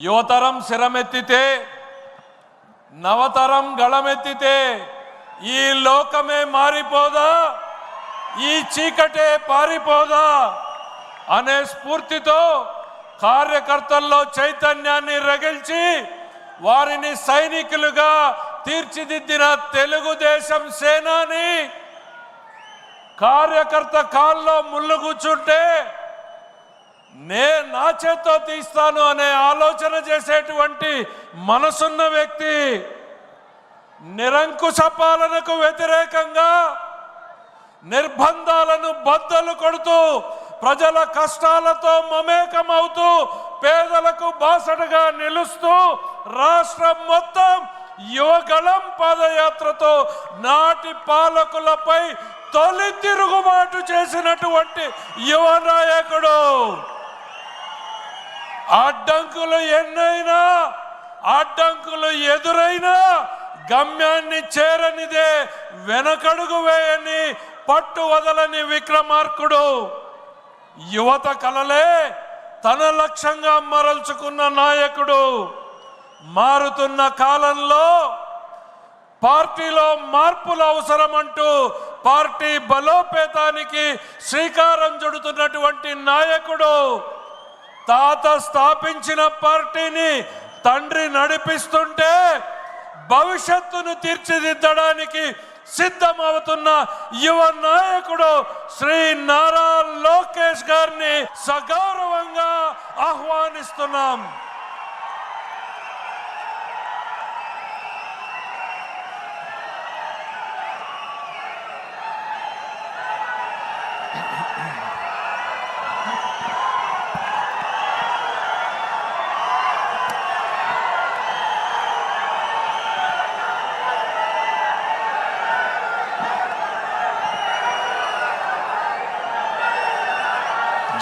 యువతరం శిరమెత్తితే నవతరం గళమెత్తితే ఈ లోకమే మారిపోదా? ఈ చీకటే పారిపోదా? అనే స్ఫూర్తితో కార్యకర్తల్లో చైతన్యాన్ని రగిల్చి వారిని సైనికులుగా తీర్చిదిద్దిన తెలుగుదేశం సేనాని కార్యకర్త కాల్లో ముళ్ళు కూర్చుంటే నే నా చేత్తో తీస్తాను అనే ఆలోచన చేసేటువంటి మనసున్న వ్యక్తి నిరంకుశ పాలనకు వ్యతిరేకంగా నిర్బంధాలను బద్దలు కొడుతూ ప్రజల కష్టాలతో మమేకమవుతూ పేదలకు బాసటగా నిలుస్తూ రాష్ట్రం మొత్తం యువగళం పాదయాత్రతో నాటి పాలకులపై తొలి తిరుగుబాటు చేసినటువంటి యువ నాయకుడు. అడ్డంకులు ఎన్నైనా అడ్డంకులు ఎదురైనా గమ్యాన్ని చేరనిదే వెనకడుగు వేయని పట్టు వదలని విక్రమార్కుడు. యువత కలలే తన లక్ష్యంగా మరల్చుకున్న నాయకుడు. మారుతున్న కాలంలో పార్టీలో మార్పులు అవసరమంటూ పార్టీ బలోపేతానికి శ్రీకారం చుడుతున్నటువంటి నాయకుడు. తాత స్థాపించిన పార్టీని తండ్రి నడిపిస్తుంటే భవిష్యత్తును తీర్చిదిద్దడానికి సిద్ధమవుతున్న యువ నాయకుడు శ్రీ నారా లోకేష్ గారిని సగౌరవంగా ఆహ్వానిస్తున్నాం.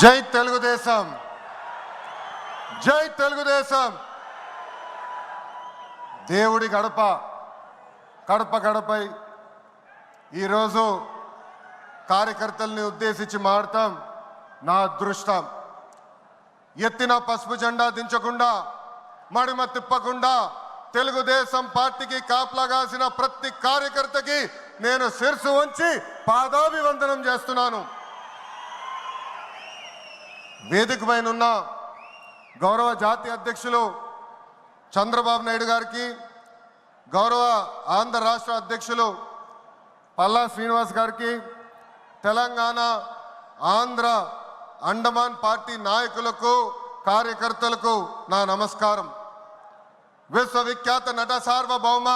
జై తెలుగుదేశం. జై తెలుగుదేశం. దేవుడి గడప కడప గడపై ఈరోజు కార్యకర్తల్ని ఉద్దేశించి మాడతాం నా అదృష్టం. ఎత్తిన పసుపు జెండా దించకుండా మడిమ తిప్పకుండా తెలుగుదేశం పార్టీకి కాపలాగాసిన ప్రతి కార్యకర్తకి నేను శిరసు ఉంచి పాదాభివందనం చేస్తున్నాను. వేదిక పైన ఉన్న గౌరవ జాతీయ అధ్యక్షులు చంద్రబాబు నాయుడు గారికి గౌరవ ఆంధ్ర రాష్ట్ర అధ్యక్షులు పల్లా శ్రీనివాస్ గారికి తెలంగాణ ఆంధ్ర అండమాన్ పార్టీ నాయకులకు కార్యకర్తలకు నా నమస్కారం. విశ్వవిఖ్యాత నట సార్వభౌమ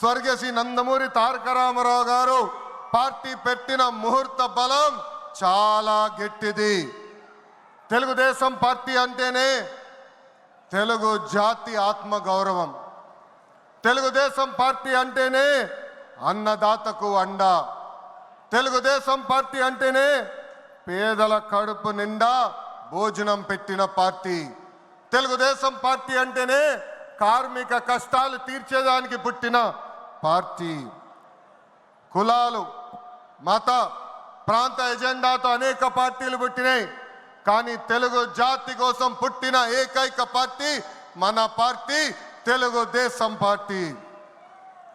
స్వర్గీయ శ్రీ నందమూరి తారక రామారావు గారు పార్టీ పెట్టిన ముహూర్త బలం చాలా గట్టిది. తెలుగుదేశం పార్టీ అంటేనే తెలుగు జాతి ఆత్మ గౌరవం తెలుగుదేశం పార్టీ అంటేనే అన్నదాతకు అండ. తెలుగుదేశం పార్టీ అంటేనే పేదల కడుపు నిండా భోజనం పెట్టిన పార్టీ. తెలుగుదేశం పార్టీ అంటేనే కార్మిక కష్టాలు తీర్చేదానికి పుట్టిన పార్టీ. కులాలు మత ప్రాంత ఎజెండాతో అనేక పార్టీలు పుట్టినాయి. కానీ తెలుగు జాతి కోసం పుట్టిన ఏకైక పార్టీ మన పార్టీ తెలుగుదేశం పార్టీ.